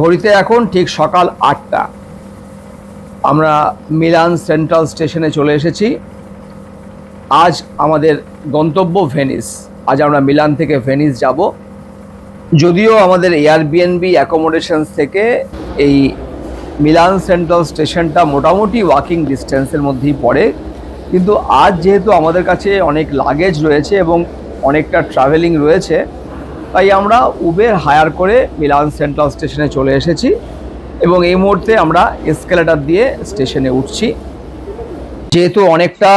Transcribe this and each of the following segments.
ঘড়িতে এখন ঠিক সকাল আটটা। আমরা মিলান সেন্ট্রাল স্টেশনে চলে এসেছি। আজ আমাদের গন্তব্য ভেনিস। আজ আমরা মিলান থেকে ভেনিস যাব। যদিও আমাদের এয়ারবিএনবি অ্যাকোমোডেশনস থেকে এই মিলান সেন্ট্রাল স্টেশনটা মোটামুটি ওয়াকিং ডিস্টেন্সের মধ্যেই পড়ে। কিন্তু আজ যেহেতু আমাদের কাছে অনেক লাগেজ রয়েছে এবং অনেকটা ট্রাভেলিং রয়েছে তাই আমরা উবের হায়ার করে মিলান সেন্ট্রাল স্টেশনে চলে এসেছি এবং এই মুহূর্তে আমরা এসকেলেটার দিয়ে স্টেশনে উঠছি। যেহেতু অনেকটা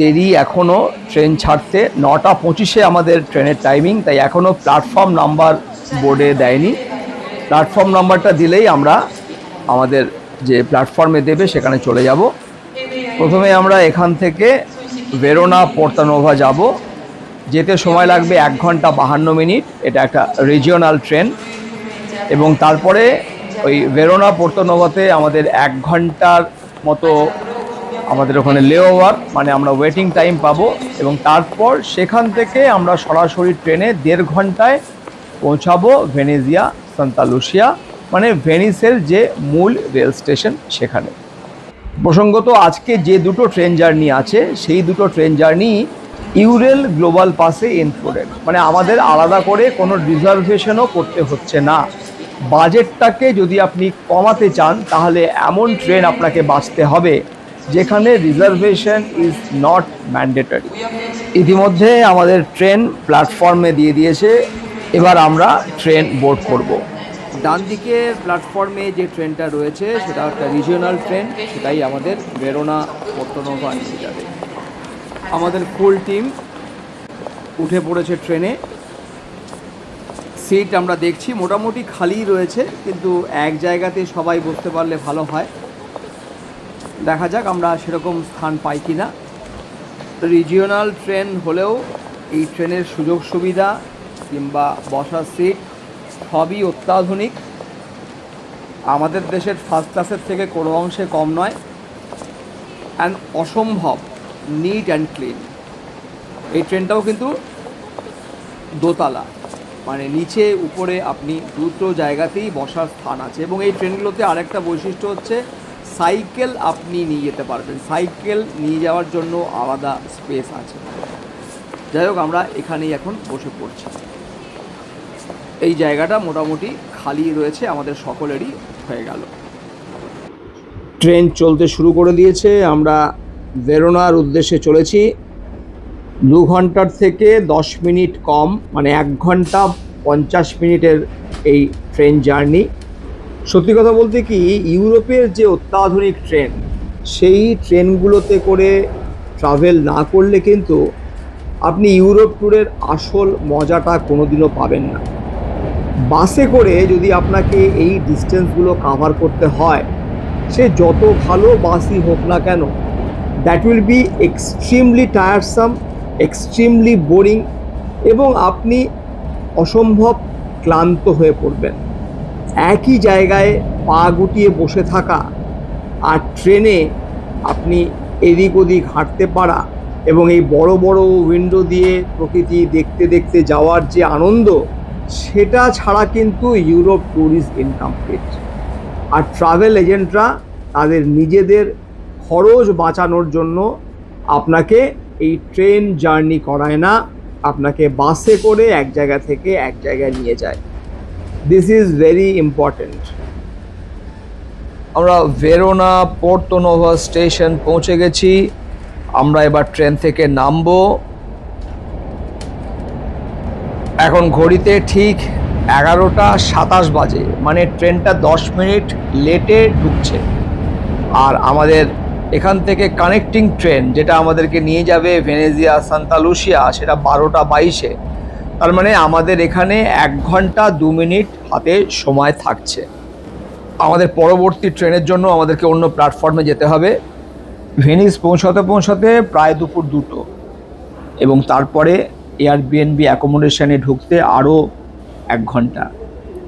দেরি এখনও ট্রেন ছাড়তে, নটা পঁচিশে আমাদের ট্রেনের টাইমিং তাই এখনও প্ল্যাটফর্ম নাম্বার বোর্ডে দেয়নি। প্ল্যাটফর্ম নাম্বারটা দিলেই আমরা আমাদের যে প্ল্যাটফর্মে দেবে, সেখানে চলে যাব। প্রথমে আমরা এখান থেকে ভেরোনা পোর্তানোভা যাব। যেতে সময় লাগবে এক ঘণ্টা বাহান্ন মিনিট। এটা একটা রিজিওনাল ট্রেন এবং তারপরে ওই ভেরোনা পোর্তনোভাতে আমাদের এক ঘণ্টার মতো আমাদের ওখানে লেওভার মানে আমরা ওয়েটিং টাইম পাবো। এবং তারপর সেখান থেকে আমরা সরাসরি ট্রেনে দেড় ঘন্টায় পৌঁছাবো ভেনেজিয়া সান্তালুসিয়া মানে ভেনিসের যে মূল রেল স্টেশন সেখানে। প্রসঙ্গত আজকে যে দুটো ট্রেন জার্নি আছে, সেই দুটো ট্রেন জার্নি ইউরেল গ্লোবাল পাসে ইনক্লুডেড মানে আমাদের আলাদা করে কোনো রিজার্ভেশনও করতে হচ্ছে না। বাজেটটাকে যদি আপনি কমাতে চান, তাহলে এমন ট্রেন আপনাকে বাঁচতে হবে, যেখানে রিজার্ভেশন ইজ নট ম্যান্ডেটরি। ইতিমধ্যে আমাদের ট্রেন প্ল্যাটফর্মে দিয়ে দিয়েছে, এবার আমরা ট্রেন বোর্ড করব। ডান দিকে প্ল্যাটফর্মে যে ট্রেনটা রয়েছে, সেটা একটা রিজিওনাল ট্রেন, সেটাই আমাদের ভেরোনা পর্তনোভা নিয়ে যাবে। আমাদের ফুল টিম উঠে পড়েছে ট্রেনে সিট আমরা দেখছি, মোটামুটি খালি রয়েছে, কিন্তু এক জায়গাতে সবাই বসতে পারলে ভালো হয়। দেখা যাক আমরা সেরকম স্থান পাই কি না রিজিওনাল ট্রেন হলেও এই ট্রেনের সুযোগ সুবিধা কিংবা বসার সিট সবই অত্যাধুনিক। আমাদের দেশের ফার্স্ট ক্লাসের থেকে কোনো অংশে কম নয়। অ্যান্ড অসম্ভব। নিট অ্যান্ড ক্লিন এই ট্রেনটাও কিন্তু দোতলা। মানে নিচে উপরে আপনি দুটো জায়গাতেই বসার স্থান আছে এবং এই ট্রেনগুলোতে আরেকটা বৈশিষ্ট্য হচ্ছে সাইকেল আপনি নিয়ে যেতে পারবেন। সাইকেল নিয়ে যাওয়ার জন্য আলাদা স্পেস আছে। যাই হোক, আমরা এখানেই এখন বসে পড়ছি। এই জায়গাটা মোটামুটি খালি রয়েছে, আমাদের সকলেরই হয়ে গেল। ট্রেন চলতে শুরু করে দিয়েছে, আমরা ভেরোনার উদ্দেশ্যে চলেছি। দু ঘণ্টার থেকে দশ মিনিট কম মানে এক ঘণ্টা পঞ্চাশ মিনিটের এই ট্রেন জার্নি। সত্যি কথা বলতে কি, ইউরোপের যে অত্যাধুনিক ট্রেন, সেই ট্রেনগুলোতে করে ট্রাভেল না করলে কিন্তু আপনি ইউরোপ ট্যুরের আসল মজাটা কোনোদিনও পাবেন না। বাসে করে যদি আপনাকে এই ডিস্টেন্সগুলো কাভার করতে হয়, সে যত ভালো বাসই হোক না কেন that will be extremely tiresome extremely boring এবং আপনি অসম্ভব ক্লান্ত হয়ে পড়বেন। একই জায়গায় পা গুটিয়ে বসে থাকা আর ট্রেনে আপনি এদিক ওদিক হাঁটতে পারা এবং এই বড় বড় উইন্ডো দিয়ে প্রকৃতি দেখতে দেখতে যাওয়ার যে আনন্দ, সেটা ছাড়া কিন্তু ইউরোপ ট্যুরিস্ট ইনকমপ্লিট আর ট্রাভেল এজেন্টরা তাদের নিজেদের খরচ বাঁচানোর জন্য আপনাকে এই ট্রেন জার্নি করায় না। আপনাকে বাসে করে এক জায়গা থেকে এক জায়গায় নিয়ে যায়। দিস ইজ ভেরি ইম্পর্ট্যান্ট আমরা ভেরোনা পোর্টোনোভা স্টেশন পৌঁছে গেছি। আমরা এবার ট্রেন থেকে নামবো। এখন ঘড়িতে ঠিক এগারোটা সাতাশ বাজে মানে ট্রেনটা দশ মিনিট লেটে ঢুকছে। আর আমাদের এখান থেকে কানেক্টিং ট্রেন যেটা আমাদেরকে নিয়ে যাবে ভেনেজিয়া সান্তালুসিয়া সেটা বারোটা বাইশে। তার মানে আমাদের এখানে এক ঘণ্টা দু মিনিট হাতে সময় থাকছে। আমাদের পরবর্তী ট্রেনের জন্য আমাদেরকে অন্য প্ল্যাটফর্মে যেতে হবে। ভেনিস পৌঁছাতে পৌঁছাতে প্রায় দুপুর দুটো। এবং তারপরে এয়ার এয়ারবিএনবি অ্যাকোমোডেশনে ঢুকতে আরও এক ঘণ্টা।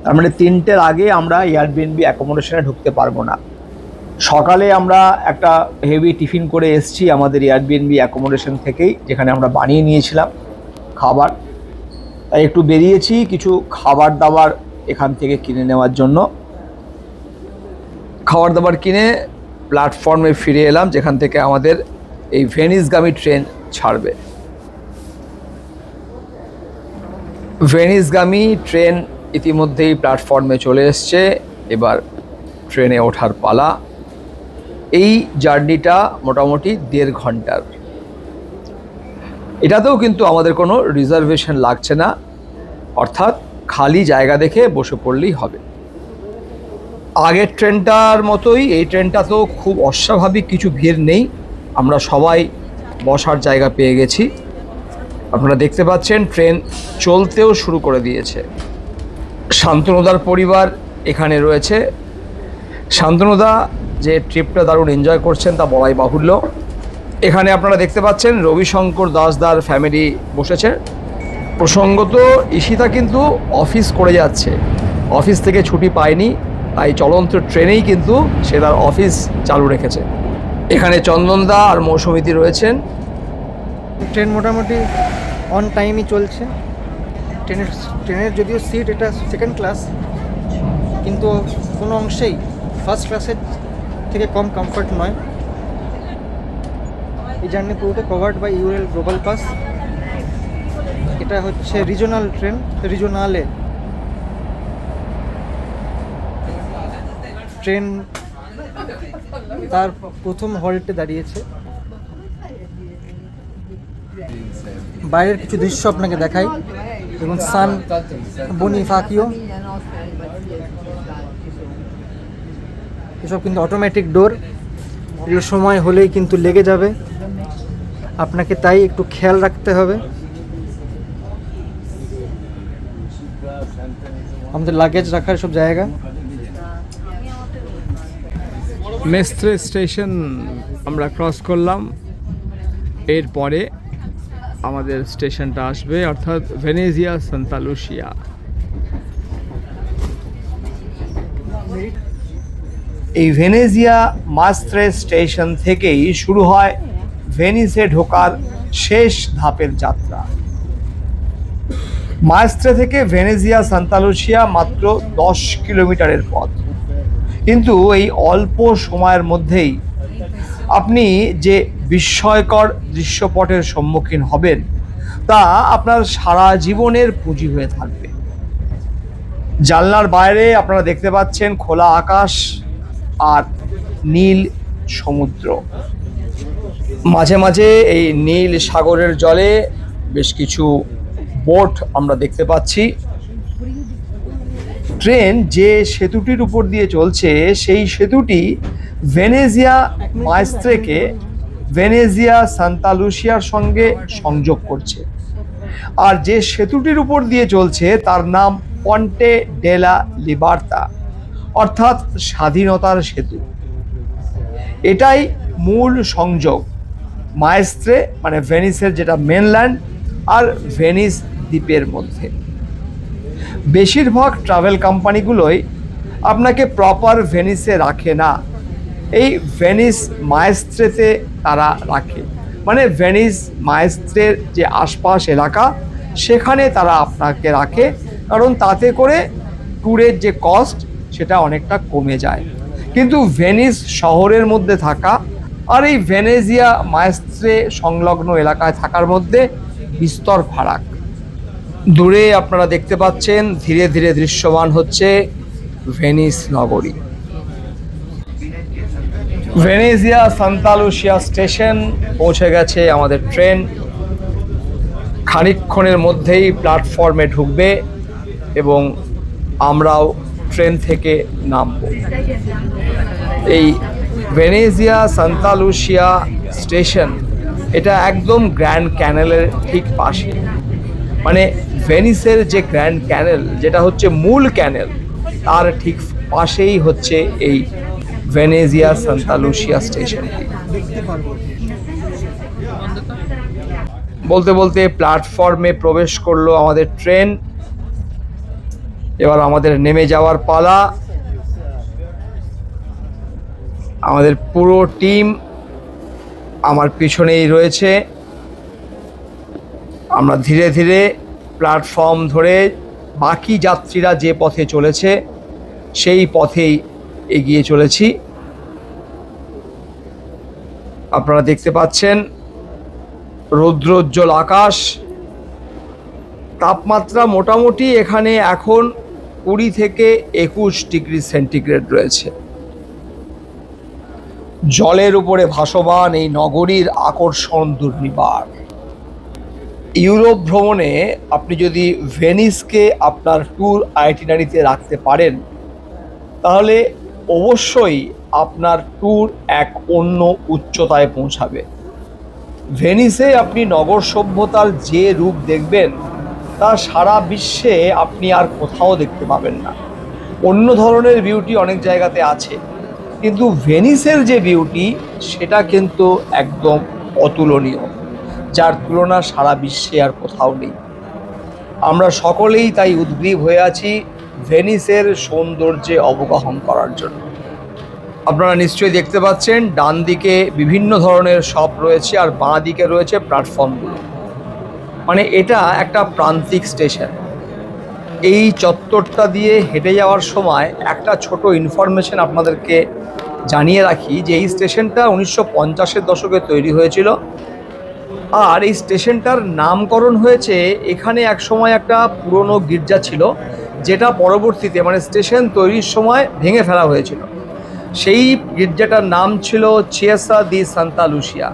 তার মানে তিনটের আগে আমরা এয়ারবিএনবি অ্যাকোমোডেশনে ঢুকতে পারব না। সকালে আমরা একটা হেভি টিফিন করে এসছি আমাদের এয়ারবিএনবি অ্যাকোমোডেশন থেকেই, যেখানে আমরা বানিয়ে নিয়েছিলাম খাবার। তাই একটু বেরিয়েছি কিছু খাবার দাবার এখান থেকে কিনে নেওয়ার জন্য। খাবার দাবার কিনে প্ল্যাটফর্মে ফিরে এলাম, যেখান থেকে আমাদের এই ভেনিসগামী ট্রেন ছাড়বে। ভেনিসগামী ট্রেন ইতিমধ্যেই প্ল্যাটফর্মে চলে এসছে, এবার ট্রেনে ওঠার পালা। এই জার্নিটা মোটামুটি দেড় ঘণ্টার। এটাতেও কিন্তু আমাদের কোনো রিজার্ভেশন লাগছে না, অর্থাৎ খালি জায়গা দেখে বসে পড়লেই হবে। আগের ট্রেনটার মতোই, এই ট্রেনটাতেও খুব অস্বাভাবিক কিছু ভিড় নেই। আমরা সবাই বসার জায়গা পেয়ে গেছি। আপনারা দেখতে পাচ্ছেন, ট্রেন চলতেও শুরু করে দিয়েছে। শান্তনুদার পরিবার এখানে রয়েছে। শান্তনুদা যে ট্রিপটা দারুণ এনজয় করছেন তা বলাই বাহুল্য। এখানে আপনারা দেখতে পাচ্ছেন রবিশঙ্কর দাসদার ফ্যামিলি বসেছে। প্রসঙ্গত, ঈশিতা কিন্তু অফিস করে যাচ্ছে। অফিস থেকে ছুটি পায়নি, তাই চলন্ত ট্রেনেই কিন্তু সে তার অফিস চালু রেখেছে। এখানে চন্দনদা আর মৌসুমিতি রয়েছেন। ট্রেন মোটামুটি অন টাইমই চলছে। ট্রেনের ট্রেনের যদিও সিট এটা সেকেন্ড ক্লাস কিন্তু কোনো অংশেই ফার্স্ট ক্লাসের থেকে কম কমফর্ট নয়। এই জার্নি পুরোটা covered by Eurail global pass এটা হচ্ছে রিজনাল ট্রেন রিজনালে ট্রেন তার প্রথম হল্টে দাঁড়িয়েছে। বাইরের কিছু দৃশ্য আপনাকে দেখাই। এবং সান বনিফাকিও এসব কিন্তু অটোমেটিক ডোর এগুলো সময় হলেই কিন্তু লেগে যাবে। আপনাকে তাই একটু খেয়াল রাখতে হবে। আমাদের লাগেজ রাখার সব জায়গা। মেস্ত্রে স্টেশন আমরা ক্রস করলাম। এরপরে আমাদের স্টেশনটা আসবে, অর্থাৎ ভেনেজিয়া সান্তালুশিয়া এই ভেনেজিয়া মাস্ত্রে স্টেশন থেকেই শুরু হয় ভেনিসে ঢোকার শেষ ধাপের যাত্রা। মাস্ত্রে থেকে ভেনেজিয়া সান্তালুসিয়া মাত্র দশ কিলোমিটারের পথ। কিন্তু এই অল্প সময়ের মধ্যেই আপনি যে বিস্ময়কর দৃশ্যপটের সম্মুখীন হবেন, তা আপনার সারা জীবনের পুঁজি হয়ে থাকবে। জানলার বাইরে আপনারা দেখতে পাচ্ছেন খোলা আকাশ আর নীল সমুদ্র। মাঝে মাঝে এই নীল সাগরের জলে বেশ কিছু বোট আমরা দেখতে পাচ্ছি। ট্রেন যে সেতুটির উপর দিয়ে চলছে, সেই সেতুটি ভেনেজিয়া মাইস্ত্রেকে ভেনেজিয়া সান্তালুসিয়ার সঙ্গে সংযোগ করছে। আর যে সেতুটির উপর দিয়ে চলছে, তার নাম পন্টে ডেলা লিবার্তা। অর্থাৎ স্বাধীনতার সেতু। এটাই মূল সংযোগ। মায়েস্ত্রে মানে ভেনিসের যেটা মেনল্যান্ড আর ভেনিস দ্বীপের মধ্যে। বেশিরভাগ ট্রাভেল কোম্পানিগুলোই আপনাকে প্রপার ভেনিসে রাখে না। এই ভেনিস মায়েস্ত্রেতে তারা রাখে। মানে ভেনিস মায়েস্ত্রের যে আশপাশ এলাকা, সেখানে তারা আপনাকে রাখে। কারণ তাতে করে ট্যুরের যে কস্ট সেটা অনেকটা কমে যায়। কিন্তু ভেনিস শহরের মধ্যে থাকা আর এই ভেনেজিয়া মায়েস্ত্রে সংলগ্ন এলাকায় থাকার মধ্যে বিস্তর ফারাক। দূরে আপনারা দেখতে পাচ্ছেন ধীরে ধীরে দৃশ্যমান হচ্ছে ভেনিস নগরী। ভেনেজিয়া সান্তালুসিয়া স্টেশন পৌঁছে গেছে আমাদের ট্রেন। খানিকক্ষণের মধ্যেই প্ল্যাটফর্মে ঢুকবে এবং আমরাও ট্রেন থেকে নামব। এই ভেনেজিয়া সান্তালুশিয়া স্টেশন, এটা একদম গ্র্যান্ড ক্যানেলের ঠিক পাশে। মানে ভেনিসের যে গ্র্যান্ড ক্যানেল, যেটা হচ্ছে মূল ক্যানেল, তার ঠিক পাশেই হচ্ছে এই ভেনেজিয়া সান্তালুশিয়া স্টেশনটি বলতে বলতে প্ল্যাটফর্মে প্রবেশ করল আমাদের ট্রেন। এবার আমাদের নেমে যাওয়ার পালা। আমাদের পুরো টিম আমার পিছনেই রয়েছে। আমরা ধীরে ধীরে প্ল্যাটফর্ম ধরে বাকি যাত্রীরা যে পথে চলেছে, সেই পথেই এগিয়ে চলেছি। আপনারা দেখতে পাচ্ছেন রৌদ্রোজ্জ্বল আকাশ। তাপমাত্রা মোটামুটি এখানে এখন কুড়ি থেকে একুশ ডিগ্রি সেন্টিগ্রেড রয়েছে। জলের উপরে ভাসমান এই নগরীর আকর্ষণ দুর্নিবার। ইউরোপ ভ্রমণে আপনি যদি ভেনিসকে আপনার ট্যুর আইটিনারিতে রাখতে পারেন, তাহলে অবশ্যই আপনার ট্যুর এক অন্য উচ্চতায় পৌঁছাবে। ভেনিসে আপনি নগর সভ্যতার যে রূপ দেখবেন তা সারা বিশ্বে আপনি আর কোথাও দেখতে পাবেন না। অন্য ধরনের বিউটি অনেক জায়গাতে আছে, কিন্তু ভেনিসের যে বিউটি সেটা কিন্তু একদম অতুলনীয়, যার তুলনা সারা বিশ্বে আর কোথাও নেই। আমরা সকলেই তাই উদ্গ্রীব হয়ে আছি ভেনিসের সৌন্দর্যে অবগাহন করার জন্য। আপনারা নিশ্চয়ই দেখতে পাচ্ছেন ডান দিকে বিভিন্ন ধরনের শপ রয়েছে আর বাঁ দিকে রয়েছে প্ল্যাটফর্মগুলো মানে এটা একটা প্রান্তিক স্টেশন। এই চত্বরটা দিয়ে হেঁটে যাওয়ার সময় একটা ছোট ইনফরমেশন আপনাদেরকে জানিয়ে রাখি যে এই স্টেশনটা উনিশশো পঞ্চাশের দশকে তৈরি হয়েছিল। আর এই স্টেশনটার নামকরণ হয়েছে এখানে এক সময় একটা পুরনো গির্জা ছিল, যেটা পরবর্তীতে মানে স্টেশন তৈরির সময় ভেঙে ফেলা হয়েছিল। সেই গির্জাটার নাম ছিল চিয়াসা দি সান্তা লুসিয়া।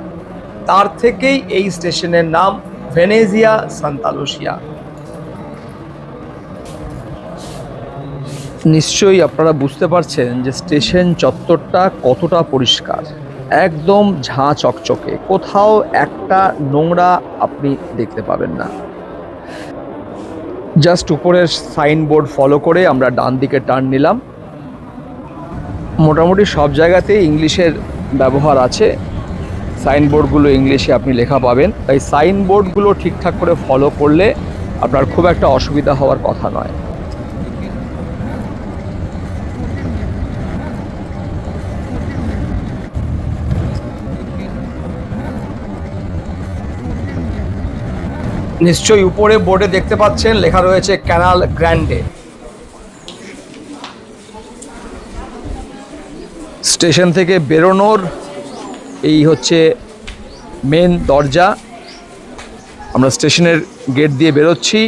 তার থেকেই এই স্টেশনের নাম ভেনেজিয়া সান্তা লুসিয়া নিশ্চয়ই আপনারা বুঝতে পারছেন যে স্টেশন চত্বরটা কতটা পরিষ্কার। একদম ঝাঁ চকচকে। কোথাও একটা নোংরা আপনি দেখতে পাবেন না। জাস্ট উপরের সাইনবোর্ড ফলো করে আমরা ডান দিকে টার্ন নিলাম। মোটামুটি সব জায়গাতেই ইংলিশের ব্যবহার আছে। সাইনবোর্ডগুলো ইংলিশে আপনি লেখা পাবেন। তাই সাইনবোর্ডগুলো ঠিকঠাক করে ফলো করলে আপনার খুব একটা অসুবিধা হওয়ার কথা নয়। নিশ্চয়ই উপরে বোর্ডে দেখতে পাচ্ছেন, লেখা রয়েছে ক্যানাল গ্র্যান্ডে। স্টেশন থেকে বেরোনোর এই হচ্ছে মেন দরজা। আমরা স্টেশনের গেট দিয়ে বেরোচ্ছি।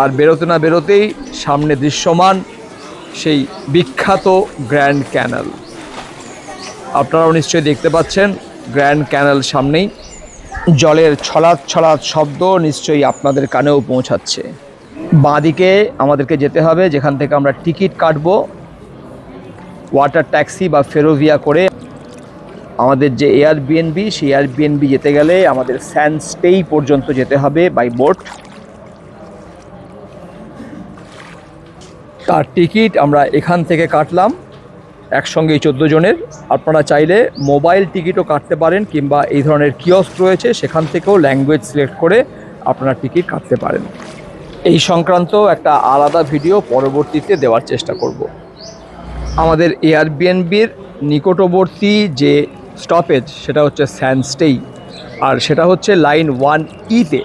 আর বেরোতে না বেরোতেই সামনে দৃশ্যমান সেই বিখ্যাত গ্র্যান্ড ক্যানাল আপনারাও নিশ্চয়ই দেখতে পাচ্ছেন গ্র্যান্ড ক্যানাল সামনেই। জলের ছলাৎ ছলাৎ শব্দ নিশ্চয়ই আপনাদের কানেও পৌঁছাচ্ছে। বাঁদিকে আমাদেরকে যেতে হবে, যেখান থেকে আমরা টিকিট কাটবো। ওয়াটার ট্যাক্সি বা ফেরোভিয়া করে আমাদের যে এয়ারবিএনবি সেই এয়ারবিএনবি যেতে গেলে আমাদের স্যান্ড স্টেই পর্যন্ত যেতে হবে বাই বোট তার টিকিট আমরা এখান থেকে কাটলাম একসঙ্গেই চোদ্দ জনের। আপনারা চাইলে মোবাইল টিকিটও কাটতে পারেন কিংবা এই ধরনের কিয়স্ক রয়েছে, সেখান থেকেও ল্যাঙ্গুয়েজ সিলেক্ট করে আপনারা টিকিট কাটতে পারেন। এই সংক্রান্ত একটা আলাদা ভিডিও পরবর্তীতে দেওয়ার চেষ্টা করব। আমাদের এয়ারবিএনবির নিকটবর্তী যে স্টপেজ সেটা হচ্ছে স্যান্ডস্টেই আর সেটা হচ্ছে লাইন ওয়ান ইতে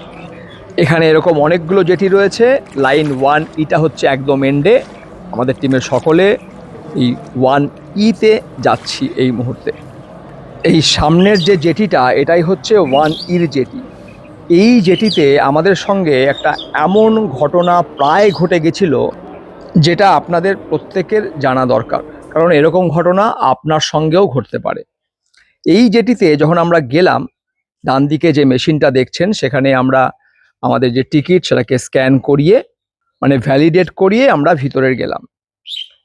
এখানে এরকম অনেকগুলো জেটি রয়েছে লাইন ওয়ান ইটা হচ্ছে একদম এন্ডে আমাদের টিমের সকলে এই ওয়ান ইতে যাচ্ছি এই মুহূর্তে। এই সামনের যে জেটিটা এটাই হচ্ছে ওয়ান ইর জেটি এই জেটিতে আমাদের সঙ্গে একটা এমন ঘটনা প্রায় ঘটে গেছিল, যেটা আপনাদের প্রত্যেকের জানা দরকার। কারণ এরকম ঘটনা আপনার সঙ্গেও ঘটতে পারে। এই জেটিতে যখন আমরা গেলাম, ডান দিকে যে মেশিনটা দেখছেন, সেখানে আমরা আমাদের যে টিকিট, সেটাকে স্ক্যান করিয়ে মানে ভ্যালিডেট করিয়ে আমরা ভিতরে গেলাম।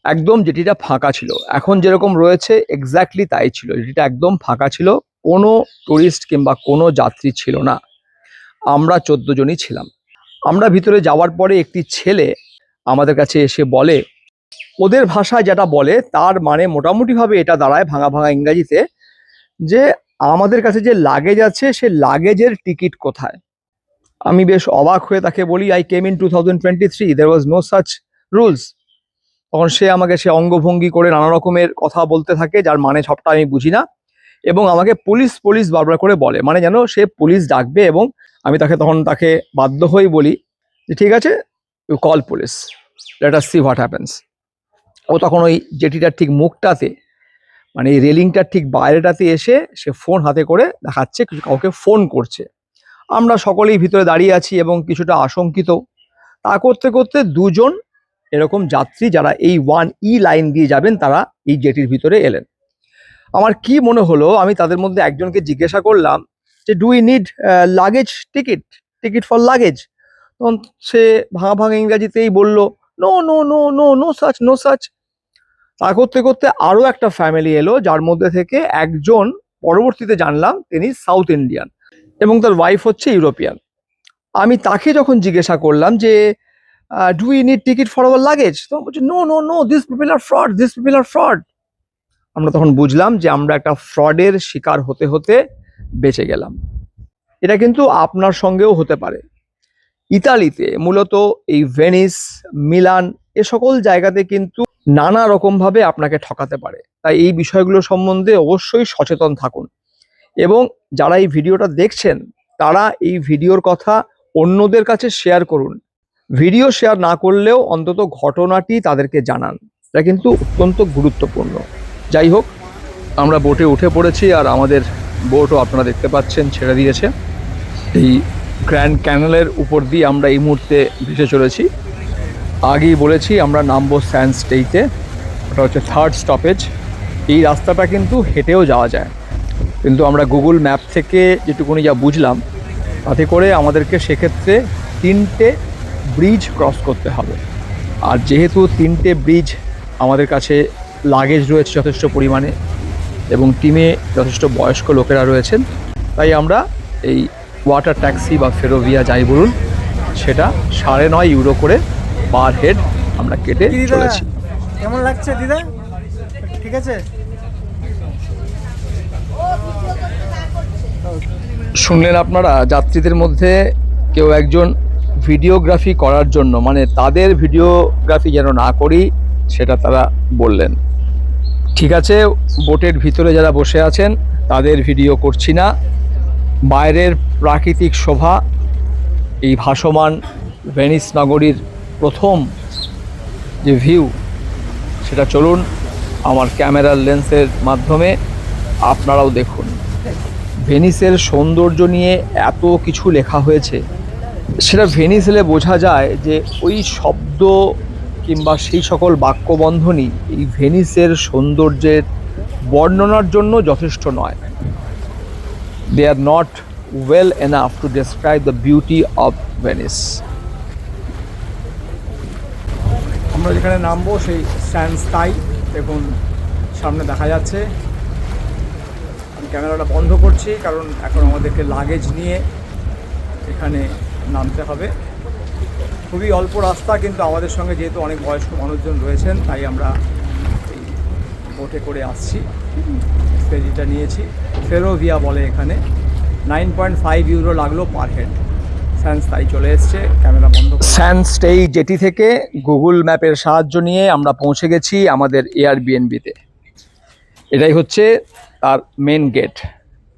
একদম যেটিটা ফাঁকা ছিল। এখন যেরকম রয়েছে এক্স্যাক্টলি তাই ছিল। যেটিটা একদম ফাঁকা ছিল, কোনো টুরিস্ট কিংবা কোনো যাত্রী ছিল না। আমরা চোদ্দ জনই ছিলাম। আমরা ভিতরে যাওয়ার পরে একটি ছেলে আমাদের কাছে এসে বলে, ওদের ভাষায় যেটা বলে, তার মানে মোটামুটিভাবে এটা দাঁড়ায় ভাঙা ভাঙা ইংরাজিতে যে আমাদের কাছে যে লাগেজ আছে, সে লাগেজের টিকিট কোথায়? আমি বেশ অবাক হয়ে তাকে বলি I came in two thousand twenty three there was no such rules তখন সে আমাকে সে অঙ্গভঙ্গি করে নানা রকমের কথা বলতে থাকে, যার মানে সবটা আমি বুঝি না। এবং আমাকে পুলিশ পুলিশ বারবার করে বলে মানে যেন সে পুলিশ ডাকবে এবং আমি তাকে তখন তাকে বাধ্য হয়ে বলি যে, ঠিক আছে you call police let us see what happens ও তখন ওই জেটিটার ঠিক মুখটাতে মানে এই রেলিংটার ঠিক বাইরেটাতে এসে সে ফোন হাতে করে দেখাচ্ছে কিছু কাউকে ফোন করছে। আমরা সকলেই ভিতরে দাঁড়িয়ে আছি এবং কিছুটা আশঙ্কিত। তা করতে করতে দুজন এরকম যাত্রী যারা এই ওয়ান ই লাইন দিয়ে যাবেন, তারা এই জেটির ভিতরে এলেন। আমার কি মনে হলো, আমি তাদের মধ্যে একজনকে জিজ্ঞাসা করলাম যে do you need luggage ticket ticket for luggage তখন সে ভাঙা ভাঙা ইংরাজিতেই বলল no no no no no such no such তা করতে করতে আরও একটা ফ্যামিলি এলো, যার মধ্যে থেকে একজন পরবর্তীতে জানলাম তিনি সাউথ ইন্ডিয়ান এবং তার ওয়াইফ হচ্ছে ইউরোপিয়ান আমি তাকে যখন জিজ্ঞাসা করলাম যে do you need ticket for our luggage তো বলছে no no no this people are fraud this people are fraud আমরা তখন বুঝলাম যে আমরা একটা ফ্রডের শিকার হতে হতে বেঁচে গেলাম। এটা কিন্তু আপনার সঙ্গেও হতে পারে। ইতালিতে মূলত এই ভেনিস, মিলান এ সকল জায়গাতে কিন্তু নানা রকমভাবে আপনাকে ঠকাতে পারে। তাই এই বিষয়গুলো সম্বন্ধে অবশ্যই সচেতন থাকুন। এবং যারা এই ভিডিওটা দেখছেন, তারা এই ভিডিওর কথা অন্যদের কাছে শেয়ার করুন। ভিডিও শেয়ার না করলেও অন্তত ঘটনাটি তাদেরকে জানান। এটা কিন্তু অত্যন্ত গুরুত্বপূর্ণ। যাই হোক, আমরা বোটে উঠে পড়েছি আর আমাদের বোটও আপনারা দেখতে পাচ্ছেন, ছেড়ে দিয়েছে। এই গ্র্যান্ড ক্যানেলের উপর দিয়ে আমরা এই মুহূর্তে ভেসে চলেছি। আগেই বলেছি, আমরা নামবো স্যান্ড স্টেইতে ওটা হচ্ছে থার্ড স্টপেজ এই রাস্তাটা কিন্তু হেঁটেও যাওয়া যায়। কিন্তু আমরা গুগল ম্যাপ থেকে যেটুকুনি যা বুঝলাম, তাতে করে আমাদেরকে সেক্ষেত্রে তিনটে ব্রিজ ক্রস করতে হবে। আর যেহেতু তিনটে ব্রিজ আমাদের কাছে লাগেজ রয়েছে যথেষ্ট পরিমাণে এবং টিমে যথেষ্ট বয়স্ক লোকেরা রয়েছেন, তাই আমরা এই ওয়াটার ট্যাক্সি বা ফেরোভিয়া যাই বলুন সেটা সাড়ে নয় ইউরো করে পার হেড আমরা কেটে চলেছি। কেমন লাগছে দিদা? ঠিক আছে? শুনলেন আপনারা যাত্রীদের মধ্যে কেউ একজন ভিডিওগ্রাফি করার জন্য মানে তাদের ভিডিওগ্রাফি যেন না করি সেটা তারা বললেন। ঠিক আছে বোটের ভিতরে যারা বসে আছেন তাদের ভিডিও করছি না। বাইরের প্রাকৃতিক শোভা এই ভাসমান ভেনিস নগরীর প্রথম যে ভিউ, সেটা চলুন আমার ক্যামেরার লেন্সের মাধ্যমে আপনারাও দেখুন। ভেনিসের সৌন্দর্য নিয়ে এত কিছু লেখা হয়েছে। সেটা ভেনিস এলে বোঝা যায় যে ওই শব্দ কিংবা সেই সকল বাক্যবন্ধনই এই ভেনিসের সৌন্দর্যের বর্ণনার জন্য যথেষ্ট নয়। They are not well enough to describe the beauty of Venice আমরা যেখানে নামবো, সেই স্যান্ড স্কাই দেখুন, সামনে দেখা যাচ্ছে। আমি ক্যামেরাটা বন্ধ করছি, কারণ এখন আমাদেরকে লাগেজ নিয়ে এখানে নামতে হবে। খুবই অল্প রাস্তা, কিন্তু আমাদের সঙ্গে যেহেতু অনেক বয়স্ক মানুষজন রয়েছেন, তাই আমরা বোটে করে আসছি। ফেরিটা নিয়েছি। ফেরোভিয়া বলে এখানে। নাইন পয়েন্ট ফাইভ ইউরো লাগল পার হেড স্যান্স তাই চলে এসছে, ক্যামেরা বন্ধ স্যান্স স্টেই জেটি থেকে গুগল ম্যাপের সাহায্য নিয়ে আমরা পৌঁছে গেছি আমাদের এয়ারবিএনবিতে এটাই হচ্ছে তার মেন গেট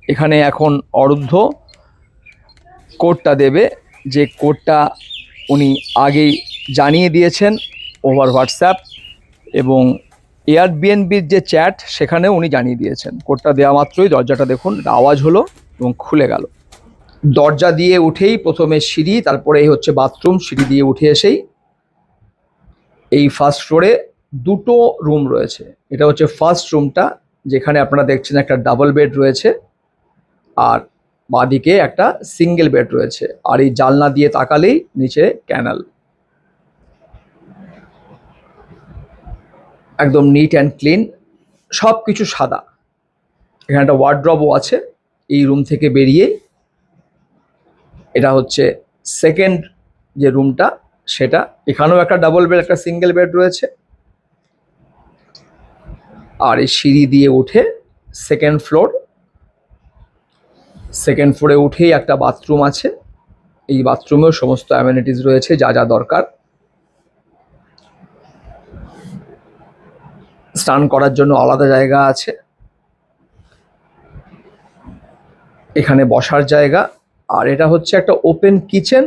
এখানে এখন অরুদ্ধ। কোডটা দেবে যে কোডটা উনি আগেই জানিয়ে দিয়েছেন ওভার হোয়াটসঅ্যাপ এবং এয়ারবিএনবির যে চ্যাট সেখানে উনি জানিয়ে দিয়েছেন। কোডটা দেওয়া মাত্রই দরজাটা দেখুন আওয়াজ হলো এবং খুলে গেল। দরজা দিয়ে উঠেই প্রথমে সিঁড়ি, তারপরে এই হচ্ছে বাথরুম সিঁড়ি দিয়ে উঠে এসেই এই ফার্স্ট ফ্লোরে দুটো রুম রয়েছে। এটা হচ্ছে ফার্স্ট রুমটা যেখানে আপনারা দেখছেন একটা ডাবল বেড রয়েছে আর বাঁদিকে একটা সিঙ্গেল বেড রয়েছে। আর এই জালনা দিয়ে তাকালেই নিচে ক্যানাল একদম নিট অ্যান্ড ক্লিন সব কিছু সাদা। এখানে একটা ওয়ার্ড্রবও আছে, এই রুম থেকে বেরিয়ে এটা হচ্ছে সেকেন্ড যে রুমটা সেটা, এখানেও একটা ডাবল বেড একটা সিঙ্গেল বেড রয়েছে। আর এই সিঁড়ি দিয়ে উঠে সেকেন্ড ফ্লোর সেকেন্ড ফ্লোরে উঠেই একটা বাথরুম আছে। এই বাথরুমেও সমস্ত অ্যামেনিটিস রয়েছে, যা যা দরকার। স্নান করার জন্য আলাদা জায়গা আছে। এখানে বসার জায়গা। আর এটা হচ্ছে একটা open kitchen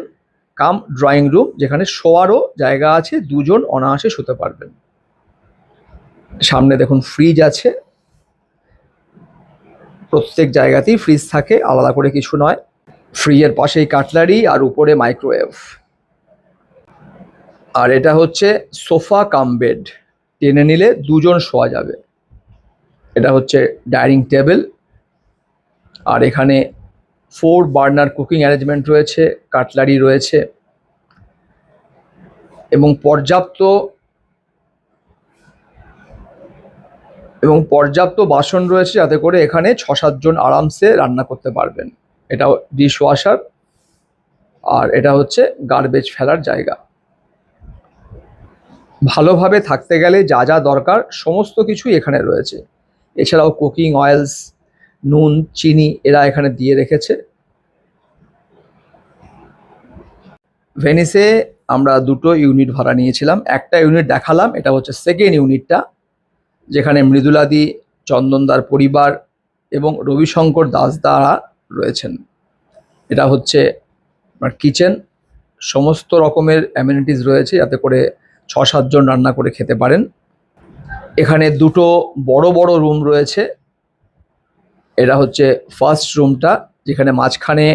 cum drawing room যেখানে শোয়ারও জায়গা আছে, দুজন অনায়াসে শুতে পারবেন। সামনে দেখুন ফ্রিজ আছে। প্রত্যেক জায়গাতেই ফ্রিজ থাকে, আলাদা করে কিছু নয়। ফ্রিজের পাশেই কাটলারি আর উপরে মাইক্রোওয়েভ আর এটা হচ্ছে সোফা কাম বেড টেনে নিলে দুজন শোয়া যাবে। এটা হচ্ছে ডাইনিং টেবিল। আর এখানে ফোর বার্নার কুকিং অ্যারেঞ্জমেন্ট রয়েছে, কাটলারি রয়েছে এবং পর্যাপ্ত এবং পর্যাপ্ত বাসন রয়েছে যাতে করে এখানে ছ সাতজন আরামসে রান্না করতে পারবেন। এটা ডিশ ওয়াশার আর এটা হচ্ছে গার্বেজ ফেলার জায়গা। ভালোভাবে থাকতে গেলে যা যা দরকার সমস্ত কিছুই এখানে রয়েছে। এছাড়াও কুকিং অয়েলস নুন, চিনি এরা এখানে দিয়ে রেখেছে। ভেনিসে আমরা দুটো ইউনিট ভাড়া নিয়েছিলাম। একটা ইউনিট দেখালাম, এটা হচ্ছে সেকেন্ড ইউনিটটা যেখানে মৃদুলাদি, চন্দনদার পরিবার এবং রবিশঙ্কর দাসদারা রয়েছেন। এটা হচ্ছে আপনার কিচেন সমস্ত রকমের অ্যামিনিটিস রয়েছে যাতে করে ছ সাতজন রান্না করে খেতে পারেন। এখানে দুটো বড় বড় রুম রয়েছে। এটা হচ্ছে ফার্স্ট রুমটা যেখানে মাঝখানে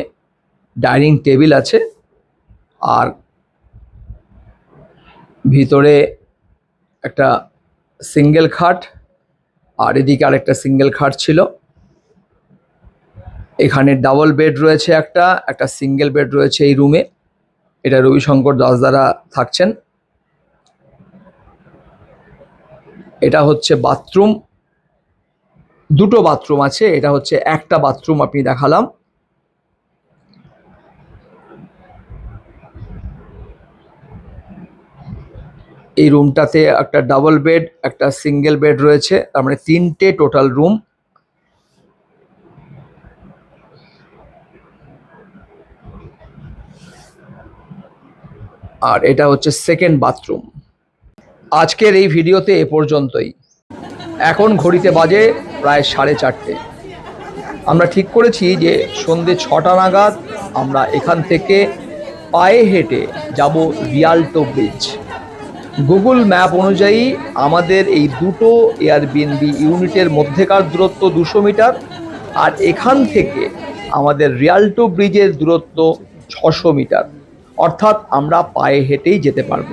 ডাইনিং টেবিল আছে। আর ভিতরে একটা সিঙ্গেল খাট, আর এদিকে আরেকটা সিঙ্গেল খাট ছিল। এখানে ডাবল বেড রয়েছে একটা একটা সিঙ্গেল বেড রয়েছে এই রুমে এটা রবিশঙ্কর দাস দ্বারা থাকছেন। এটা হচ্ছে বাথরুম। দুটো বাথরুম আছে, এটা হচ্ছে একটা বাথরুম আপনি দেখালাম। এই রুমটাতে একটা ডাবল বেড, একটা সিঙ্গেল বেড রয়েছে, তার মানে তিনটে টোটাল রুম। আর এটা হচ্ছে সেকেন্ড বাথরুম। আজকের এই ভিডিওতে এ পর্যন্তই। এখন ঘড়িতে বাজে প্রায় সাড়ে চারটে। আমরা ঠিক করেছি যে সন্ধে ছটা নাগাদ আমরা এখান থেকে পায়ে হেঁটে যাব রিয়াল্টো ব্রিজ। গুগল ম্যাপ অনুযায়ী আমাদের এই দুটো এয়ারবিএনবি ইউনিটের মধ্যেকার দূরত্ব দুশো মিটার আর এখান থেকে আমাদের রিয়ালটো ব্রিজের দূরত্ব ছশো মিটার। অর্থাৎ আমরা পায়ে হেঁটেই যেতে পারব।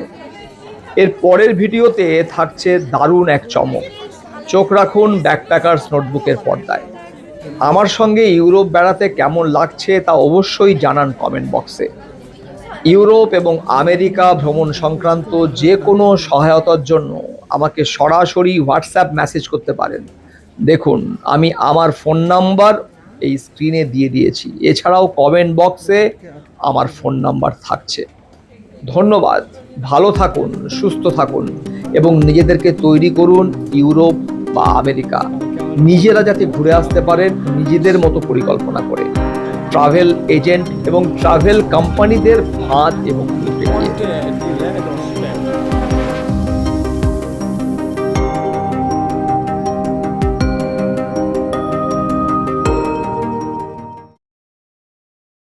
এর পরের ভিডিওতে থাকছে দারুণ এক চমক। চোখ রাখুন ব্যাকপ্যাকার্স নোটবুকের পর্দায়। আমার সঙ্গে ইউরোপ বেড়াতে কেমন লাগছে তা অবশ্যই জানান কমেন্ট বক্সে। ইউরোপ এবং আমেরিকা ভ্রমণ সংক্রান্ত যে কোনো সহায়তার জন্য আমাকে সরাসরি হোয়াটসঅ্যাপ মেসেজ করতে পারেন। দেখুন, আমি আমার ফোন নাম্বার এই স্ক্রিনে দিয়ে দিয়েছি। এছাড়াও কমেন্ট বক্সে আমার ফোন নাম্বার থাকছে। ধন্যবাদ। ভালো থাকুন, সুস্থ থাকুন এবং নিজেদেরকে তৈরি করুন ইউরোপ বা আমেরিকা নিজেরা যাতে ঘুরে আসতে পারেন, নিজেদের মতো পরিকল্পনা করে ট্রাভেল এজেন্ট এবং ট্রাভেল কোম্পানিদের ফাঁদ এবং।